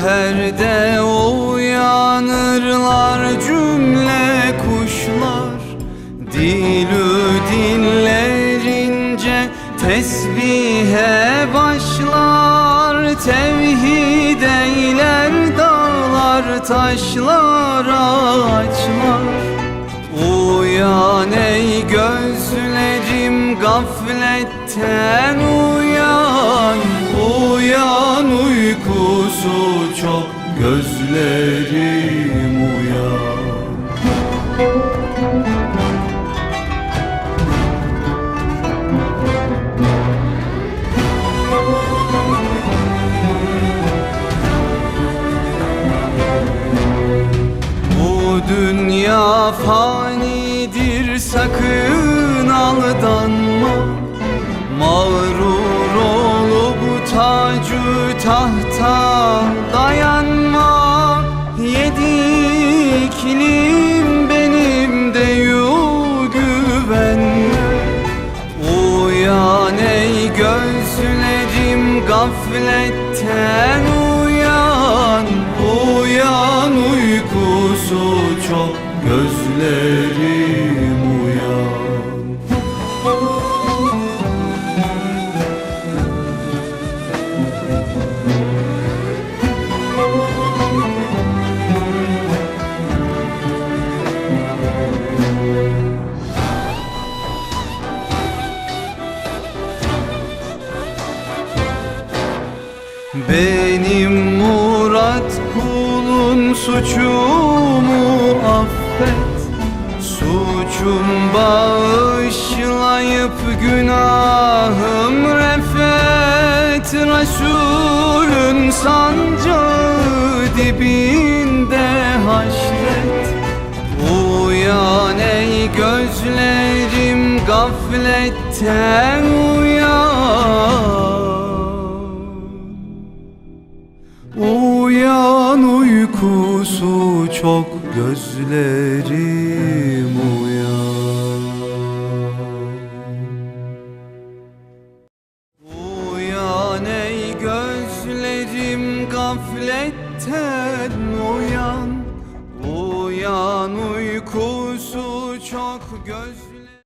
Seherde uyanırlar cümle kuşlar. Dilü dinlerince tesbihe başlar. Tevhid eyler dağlar taşlar ağaçlar. Uyan ey gözlerim gafletten uykusu çok gözlerim uyan Bu dünya fanidir sakın aldanma tacı tahta dayanma. Yedi iklim benim de yu Uyan ey gözlerim gafletten uyan Benim Murat kulun suçumu affet. Suçum bağışlayıp günahım refet. Resulün sancağı dibinde haşret. Uyan ey gözlerim gafletten uyan uykusu çok gözlerim uyan. Uyan ey gözlerim gafletten uyan. Uyan uykusu çok gözlerim